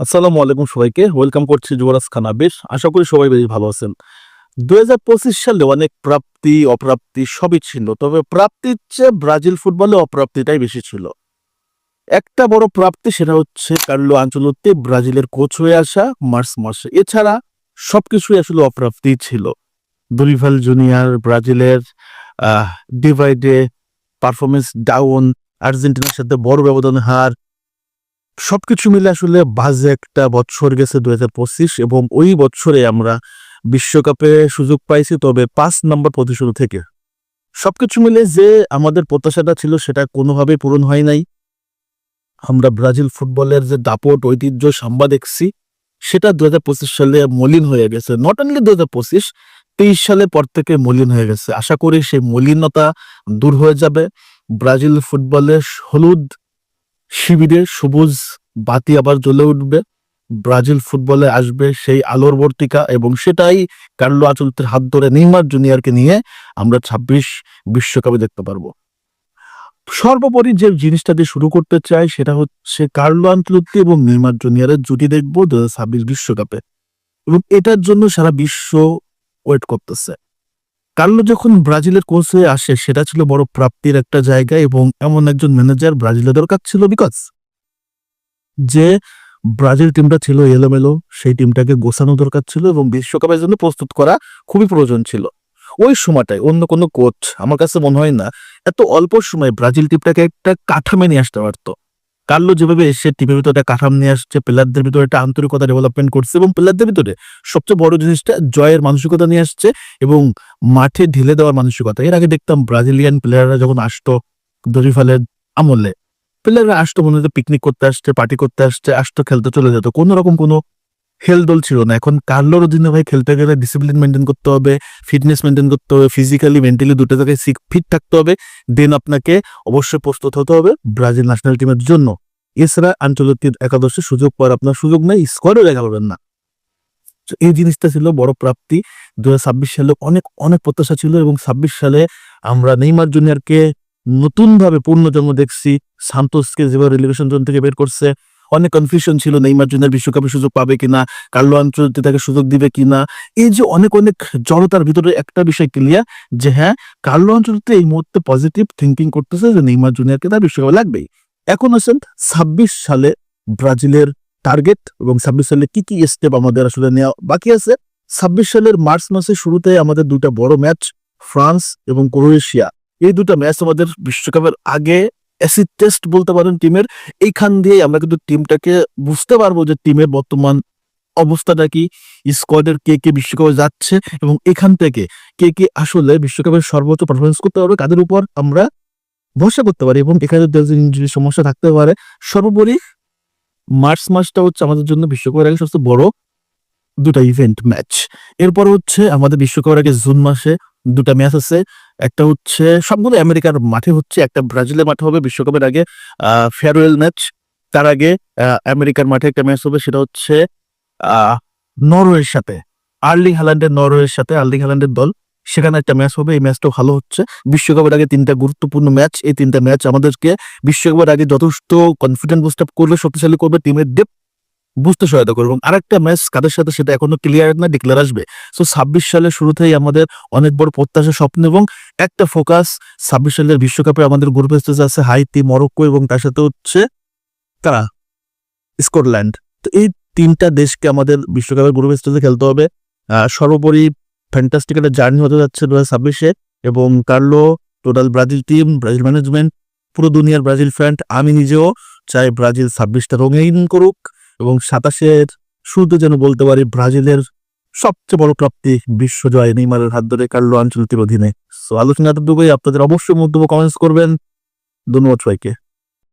আসসালামু আলাইকুম সবাইকে। ওয়েলকাম করছি যুবরাজ খানা বেশ আশা করি সবাই বেশ ভালো আছেন। দু হাজার পঁচিশ সালে অনেক প্রাপ্তি, অপ্রাপ্তি সবই ছিল, তবে প্রাপ্তির চেয়ে ব্রাজিল ফুটবলে অপ্রাপ্তিটাই বেশি ছিল। একটা বড় প্রাপ্তি সেটা হচ্ছে কার্লো আঞ্চলতে ব্রাজিলের কোচ হয়ে আসা মার্চ মাসে এছাড়া সবকিছুই আসলে অপ্রাপ্তি ছিল। দরিভাল জুনিয়র, ব্রাজিলের ডিভাইডে, পারফরমেন্স ডাউন, আর্জেন্টিনার সাথে বড় ব্যবধান হার সবকিছু মিলে আসলে বাজে একটা বছর গেছে দু হাজার পঁচিশ এবং ওই বছরে আমরা বিশ্বকাপে সুযোগ পাইছি, তবে পাঁচ নম্বর প্রতিশোধ থেকে। সবকিছু মিলে যে আমাদের প্রত্যাশাটা ছিল সেটা কোনোভাবেই পূরণ হয় নাই। আমরা ব্রাজিল ফুটবলের যে দাপট, ঐতিহ্য, সাম্বা দেখছি, সেটা দু হাজার পঁচিশ সালে মলিন হয়ে গেছে। নট অনলি দু হাজার পঁচিশ, তেইশ সালের পর থেকে মলিন হয়ে গেছে। আশা করি সেই মলিনতা দূর হয়ে যাবে। ব্রাজিল ফুটবলের হলুদ শিবিরে সবুজ বাতি আবার জ্বলে উঠবে, ব্রাজিল ফুটবলে আসবে সেই আলোর বর্তিকা এবং সেটাই কার্লো আচলতের হাত ধরে নেইমার জুনিয়রকে নিয়ে আমরা ছাব্বিশ বিশ্বকাপে দেখতে পারব। সর্বোপরি যে জিনিসটা দিয়ে শুরু করতে চাই সেটা হচ্ছে কার্লো আন্তলত্তি এবং নেইমার জুনিয়রের জুটি দেখব দু হাজার বিশ্বকাপে এবং এটার জন্য সারা বিশ্ব ওয়েট করতেছে। কার্লো যখন ব্রাজিলের কোচ হয়ে আসে সেটা ছিল বড় প্রাপ্তির একটা জায়গা এবং এমন একজন ম্যানেজার ব্রাজিলের দরকার ছিল বিকজ যে ব্রাজিল টিমটা ছিল এলোমেলো, সেই টিমটাকে গোছানো দরকার ছিল এবং বিশ্বকাপের জন্য প্রস্তুত করা খুবই প্রয়োজন ছিল। ওই সময়টায় অন্য কোনো কোচ আমার কাছে মনে হয় না, এত অল্প সময়ে ব্রাজিল টিমটাকে একটা কাঠামে নিয়ে আসতে পারতো। কার্লো যেভাবে এসে টিমের ভিতরে একটা কাঠাম নিয়ে আসছে প্লেয়ারদের ভিতরে একটা আন্তরিকতা ডেভেলপমেন্ট করছে এবং প্লেয়ারদের ভিতরে সবচেয়ে বড় জিনিসটা জয়ের মানসিকতা নিয়ে আসছে এবং মাঠে ঢেলে দেওয়ার মানসিকতা। এর আগে দেখতাম ব্রাজিলিয়ান প্লেয়াররা যখন আসতো দরিফালের আমলে প্লেয়াররা আসতো মনে হতো পিকনিক করতে আসছে পার্টি করতে আসছে, আসতো, খেলতে চলে যেত। কোনো রকম কোনো হেলদোল ছিল না। এখন কার্লোর অধীনে ভাই খেলতে গেলে ডিসিপ্লিন মেনটেন করতে হবে ফিটনেস মেনটেন করতে হবে ফিজিক্যালি মেন্টালি দুটো জায়গায় ফিট থাকতে হবে। দেন আপনাকে অবশ্যই প্রস্তুত হতে হবে ব্রাজিল ন্যাশনাল টিমের জন্য। এছাড়া আন্তর্জাতিক একাদশে সুযোগ পাওয়ার আপনার সুযোগ নেই স্কোয়াডও দেখা পাবেন না। এই জিনিসটা ছিল বড় প্রাপ্তি। দু হাজার ছাব্বিশ সালে অনেক অনেক প্রত্যাশা ছিল এবং ছাব্বিশ সালে আমরা নেইমার জুনিয়রকে নতুন ভাবে পূর্ণজন্ম দেখছি। সান্তোসকে যেভাবে রিলিগেশন জোন থেকে বের করছে, অনেক কনফিউশন ছিল নেইমার জুনিয়র বিশ্বকাপে সুযোগ পাবে কিনা, কার্লো আন্তর্জাতিক তাকে সুযোগ দিবে কিনা। এই যে অনেক অনেক জড়তার ভিতরে একটা বিষয় ক্লিয়ার যে হ্যাঁ কার্লো আন্তর্জাতিক এই মুহূর্তে পজিটিভ থিঙ্কিং করতেছে যে নেইমার জুনিয়রকে তার বিশ্বকাপে লাগবেই। এখন আছেন ছাব্বিশ সালে ব্রাজিলের টার্গেট এবং ছাব্বিশ সালে কি কি স্টেপ আমাদের আসলে নেওয়া বাকি আছে? ছাব্বিশ সালের মার্চ মাসের শুরুতে আমাদের দুটা বড় ম্যাচ ফ্রান্স এবং ক্রোয়েশিয়া। এই দুটো ম্যাচ আমাদের বিশ্বকাপের আগে অ্যাসিড টেস্ট বলতে পারেন টিমের এইখান দিয়ে আমরা কিন্তু টিমটাকে বুঝতে পারব যে টিমের বর্তমান অবস্থাটা কি স্কোয়াডের কে কে বিশ্বকাপে যাচ্ছে এবং এখান থেকে কে কে আসলে বিশ্বকাপের সর্বোচ্চ পারফরমেন্স করতে পারবে, কাদের উপর আমরা ভরসা করতে পারি এবং এখানে ইঞ্জুরি সমস্যা থাকতে পারে, সর্বোপরি মার্চ মাসটা হচ্ছে আমাদের জন্য বিশ্বকাপের আগে সবচেয়ে বড় দুটা ইভেন্ট ম্যাচ এরপর হচ্ছে আমাদের বিশ্বকাপের আগে জুন মাসে দুটা ম্যাচ আছে। একটা হচ্ছে সবগুলো আমেরিকার মাঠে হচ্ছে, একটা ব্রাজিলের মাঠে হবে বিশ্বকাপের আগে ফেয়ারওয়েল ম্যাচ তার আগে আমেরিকার মাঠে একটা ম্যাচ হবে, সেটা হচ্ছে নরওয়ের সাথে। আর্লিং হ্যালান্ডের নরওয়ের সাথে আর্লিং হ্যালান্ডের দল, সেখানে একটা ম্যাচ হবে, এই ম্যাচটাও ভালো হচ্ছে। বিশ্বকাপের আগে তিনটা গুরুত্বপূর্ণ ম্যাচ এই তিনটা ম্যাচ আমাদেরকে বিশ্বকাপের আগে যথেষ্ট কনফিডেন্ট বুস্ট আপ করবে, শক্তিশালী করবে টিমের ডেপ বুঝতে সহায়তা করবে এবং আরেকটা ম্যাচ কাদের সাথে সেটা এখনও ক্লিয়ার না ডিক্লেয়ার আসবে। সো ছাব্বিশ সালের শুরুতেই আমাদের অনেক বড় প্রত্যাশা স্বপ্ন এবং একটা ফোকাস ছাব্বিশ সালের বিশ্বকাপে আমাদের গ্রুপ স্টেজ আছে হাইতি, মরক্কো এবং তার সাথে হচ্ছে তারা স্কটল্যান্ড। তো এই তিনটা দেশকে আমাদের বিশ্বকাপের গ্রুপ স্টেজে খেলতে হবে। সর্বোপরি ফ্যান্টাস্টিক একটা জার্নি হতে যাচ্ছে দু হাজার এবং Carlo, total Brazil team Brazil management পুরো দুনিয়ার ব্রাজিল ফ্যান আমি নিজেও চাই ব্রাজিল ছাব্বিশটা রঙিন করুক। এবং সাতাশের শুরুতে যেন বলতে পারি ব্রাজিলের সবচেয়ে বড় প্রাপ্তি বিশ্বজয় নেইমারের হাত ধরে কার্লো আঞ্চলিক অধীনে। সো আলোচনাটা দুটোই আপনাদের অবশ্যই মন্তব্য কমেন্টস করবেন। ধন্যবাদ সবাইকে।